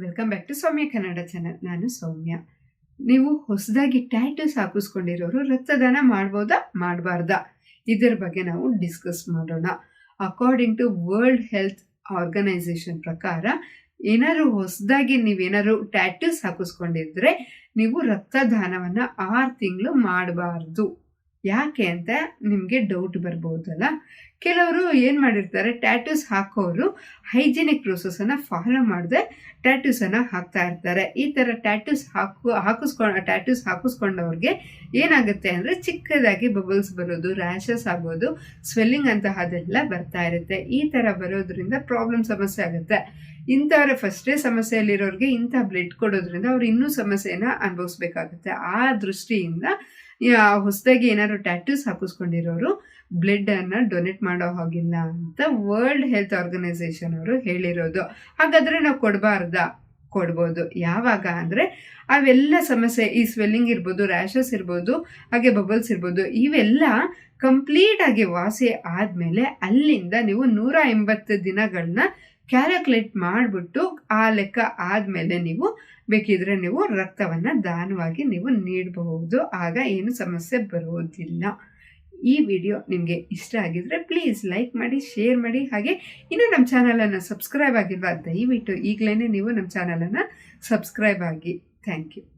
Welcome back to Soumya Kannada channel ನಾನು ಸೌಮ್ಯ. ನೀವು ಹೊಸದಾಗಿ ಟ್ಯಾಟೂಸ್ ಹಾಕಿಸ್ಕೊಂಡಿರೋರು ರಕ್ತದಾನ ಮಾಡ್ಬೋದಾ? ಮಾಡಬಾರ್ದಾ? ಇದರ ಬಗ್ಗೆ ನಾವು ಡಿಸ್ಕಸ್ ಮಾಡೋಣ. According to World Health Organisation ಪ್ರಕಾರ, ಏನಾದ್ರು ಹೊಸದಾಗಿ ನೀವೇನಾದ್ರು ಟ್ಯಾಟೂಸ್ ಹಾಕಿಸ್ಕೊಂಡಿದ್ರೆ, ನೀವು ರಕ್ತದಾನವನ್ನು ಆರು ತಿಂಗಳು ಮಾಡಬಾರ್ದು. ಯಾಕೆ ಅಂತ ನಿಮಗೆ ಡೌಟ್ ಬರ್ಬೋದಲ್ಲ? ಕೆಲವರು ಏನು ಮಾಡಿರ್ತಾರೆ ಟ್ಯಾಟೂಸ್ ಹಾಕೋರು ಹೈಜಿನಿಕ್ ಪ್ರೊಸೆಸನ್ನು ಫಾಲೋ ಮಾಡದೆ ಟ್ಯಾಟೂಸನ್ನು ಹಾಕ್ತಾ ಇರ್ತಾರೆ. ಈ ಥರ ಟ್ಯಾಟೂಸ್ ಹಾಕು ಹಾಕಿಸ್ಕೊಂಡು ಟ್ಯಾಟೂಸ್ ಹಾಕಿಸ್ಕೊಂಡವ್ರಿಗೆ ಏನಾಗುತ್ತೆ ಅಂದರೆ ಚಿಕ್ಕದಾಗಿ ಬಬಲ್ಸ್ ಬರೋದು ರ್ಯಾಷಸ್ ಆಗೋದು ಸ್ವೆಲ್ಲಿಂಗ್ ಅಂತಹದೆಲ್ಲ ಬರ್ತಾ ಇರುತ್ತೆ. ಈ ಥರ ಬರೋದ್ರಿಂದ ಪ್ರಾಬ್ಲಮ್ ಸಮಸ್ಯೆ ಆಗುತ್ತೆ. ಇಂಥವ್ರ ಫಸ್ಟೇ ಸಮಸ್ಯೆಯಲ್ಲಿರೋರಿಗೆ ಇಂಥ ಬ್ಲಡ್ ಕೊಡೋದ್ರಿಂದ ಅವ್ರು ಇನ್ನೂ ಸಮಸ್ಯೆನ ಅನುಭವಿಸ್ಬೇಕಾಗುತ್ತೆ. ಆ ದೃಷ್ಟಿಯಿಂದ ಹೊಸದಾಗಿ ಏನಾದ್ರು ಟ್ಯಾಟೂಸ್ ಹಾಕಿಸ್ಕೊಂಡಿರೋರು ಬ್ಲಡ್ ಅನ್ನ ಡೊನೇಟ್ ಮಾಡೋ ಹಾಗಿಲ್ಲ ಅಂತ ವರ್ಲ್ಡ್ ಹೆಲ್ತ್ ಆರ್ಗನೈಸೇಷನ್ ಅವರು ಹೇಳಿರೋದು. ಹಾಗಾದ್ರೆ ನಾವು ಕೊಡಬಾರ್ದ? ಕೊಡ್ಬೋದು. ಯಾವಾಗ ಅಂದರೆ ಅವೆಲ್ಲ ಸಮಸ್ಯೆ, ಈ ಸ್ವೆಲ್ಲಿಂಗ್ ಇರ್ಬೋದು ರ್ಯಾಷಸ್ ಇರ್ಬೋದು, ಹಾಗೆ ಬಬಲ್ಸ್ ಇರ್ಬೋದು, ಇವೆಲ್ಲ ಕಂಪ್ಲೀಟ್ ಆಗಿ ವಾಸಿ ಆದಮೇಲೆ ಅಲ್ಲಿಂದ ನೀವು ನೂರ ಎಂಬತ್ತು ದಿನಗಳನ್ನ ಕ್ಯಾಲ್ಕುಲೇಟ್ ಮಾಡಿಬಿಟ್ಟು ಆ ಲೆಕ್ಕ ಆದಮೇಲೆ ನೀವು ಬೇಕಿದ್ರೆ ನೀವು ರಕ್ತವನ್ನು ದಾನವಾಗಿ ನೀವು ನೀಡಬಹುದು. ಆಗ ಏನು ಸಮಸ್ಯೆ ಬರೋದಿಲ್ಲ. ಈ ವಿಡಿಯೋ ನಿಮಗೆ ಇಷ್ಟ ಆಗಿದ್ರೆ ಪ್ಲೀಸ್ ಲೈಕ್ ಮಾಡಿ ಶೇರ್ ಮಾಡಿ. ಹಾಗೆ ಇನ್ನು ನಮ್ಮ ಚಾನಲನ್ನು ಸಬ್ಸ್ಕ್ರೈಬ್ ಆಗಿಲ್ವಾ, ದಯವಿಟ್ಟು ಈಗಲೇ ನೀವು ನಮ್ಮ ಚಾನಲನ್ನು ಸಬ್ಸ್ಕ್ರೈಬ್ ಆಗಿ. Thank you